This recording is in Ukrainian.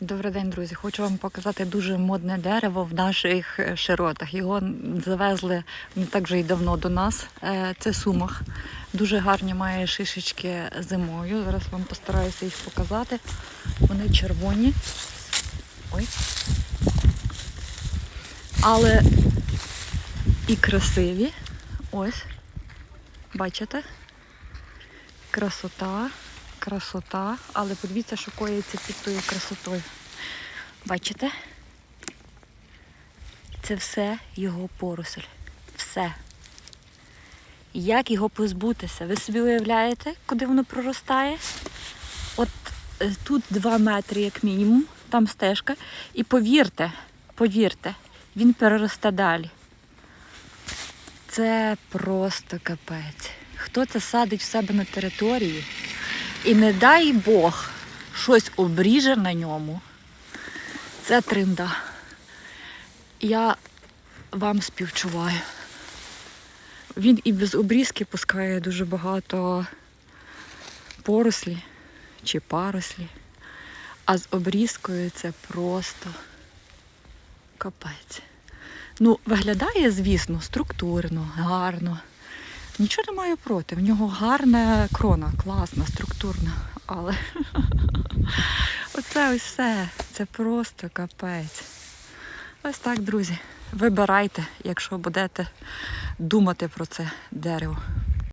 Добрий день, друзі. Хочу вам показати дуже модне дерево в наших е, широтах. Його завезли не так вже й давно до нас. Е, Це сумах. Дуже гарні має шишечки зимою. Зараз вам постараюся їх показати. Вони червоні. Ой. Але і красиві. Ось. Бачите? Красота, красота, але подивіться, що коїться під тою красотою. Бачите? Це все його поросль. Все. Як його позбутися? Ви собі уявляєте, куди воно проростає? От е, тут 2 метри, як мінімум, там стежка. І повірте, повірте, він переросте далі. Це просто капець. Хто це садить в себе на території? І не дай Бог щось обріже на ньому. Це тринда. Я вам співчуваю. Він і без обрізки пускає дуже багато порослі чи парослі. А з обрізкою це просто капець. Ну, виглядає, звісно, структурно, гарно. Нічого не маю проти. В нього гарна крона, класна, структурна. Але оце ось все. Це просто капець. Ось так, друзі. Вибирайте, якщо будете думати про це дерево.